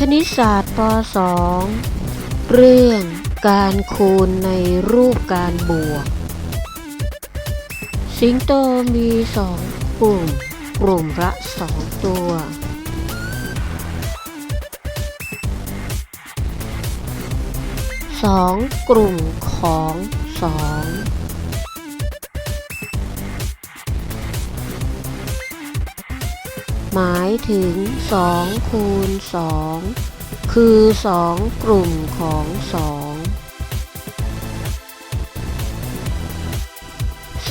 คณิตศาสตร์ป .2 เรื่องการคูณในรูปการบวก สิงโตมีสองกลุ่ม กลุ่มละสองตัว 2 กลุ่มของ 2 หมายถึงสองคูณสองคือสองกลุ่มของสอง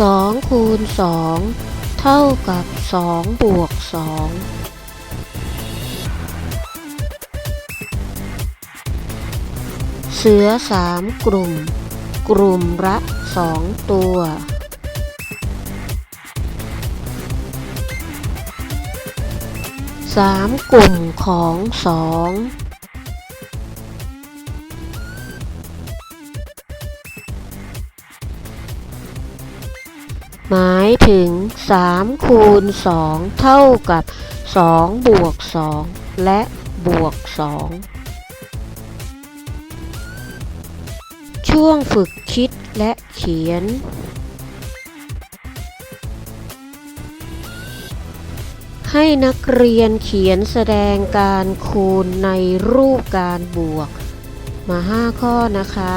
สองคูณสองเท่ากับสองบวกสองเสือสามกลุ่ม กลุ่มละสองตัว สามกลุ่มของสองหมายถึงสามคูณสองเท่ากับสองบวกสองและบวกสองช่วงฝึกคิดและเขียน ให้นักเรียนเขียนแสดงการคูณในรูปการบวก มา 5 ข้อนะคะ